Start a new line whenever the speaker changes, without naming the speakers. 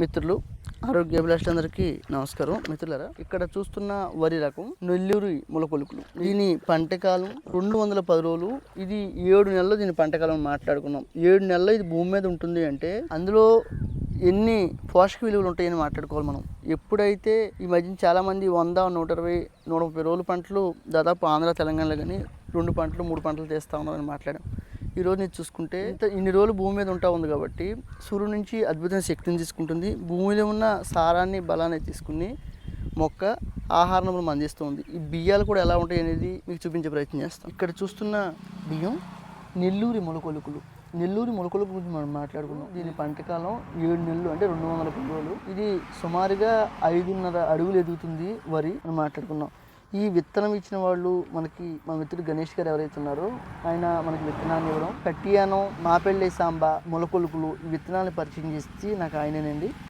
మిత్రులు ఆరోగ్య అభిలాషులందరికీ నమస్కారం. మిత్రులరా ఇక్కడ చూస్తున్న వరి రకం నెల్లూరి ములకొలుకులు. దీని పంటకాలం రెండు వందల పది రోజులు. ఇది ఏడు నెలలు దీని పంటకాలం మాట్లాడుకున్నాం. ఏడు నెలలు ఇది భూమి మీద ఉంటుంది అంటే అందులో ఎన్ని పోషక విలువలు ఉంటాయని మాట్లాడుకోవాలి మనం. ఎప్పుడైతే ఈ మధ్య చాలామంది వంద నూట ఇరవై నూట ముప్పై రోజుల పంటలు దాదాపు ఆంధ్ర తెలంగాణలో కానీ రెండు పంటలు మూడు పంటలు తీస్తా ఉన్నారని మాట్లాడాం. ఈ రోజు నేను చూసుకుంటే ఇన్ని రోజులు భూమి మీద ఉంటా ఉంది కాబట్టి సూర్యుడి నుంచి అద్భుతమైన శక్తిని తీసుకుంటుంది. భూమిలో ఉన్న సారాన్ని బలాన్ని తీసుకుని మొక్క ఆహారం అందిస్తుంది ఈ బియ్యాలు కూడా ఎలా ఉంటాయి అనేది మీకు చూపించే ప్రయత్నం చేస్తాం. ఇక్కడ చూస్తున్న బియ్యం నెల్లూరి మొలకొలుకులు. నెల్లూరి మొలకొలుకు గురించి మనం మాట్లాడుకున్నాం. దీని పంటకాలం ఏడు నెలలు అంటే రెండు వందల పది రోజులు. ఇది సుమారుగా ఐదున్నర అడుగులు ఎదుగుతుంది వరి అని మాట్లాడుకున్నాం. ఈ విత్తనం ఇచ్చిన వాళ్ళు మనకి మా మిత్రుడు గణేష్ గారు ఎవరైతే ఉన్నారో ఆయన మనకి విత్తనాన్ని ఇవ్వడం. కట్టియానం మాపెళ్ళి సాంబ మొలకొలుకులు ఈ విత్తనాన్ని పరిచయం చేసి నాకు ఆయనేనండి.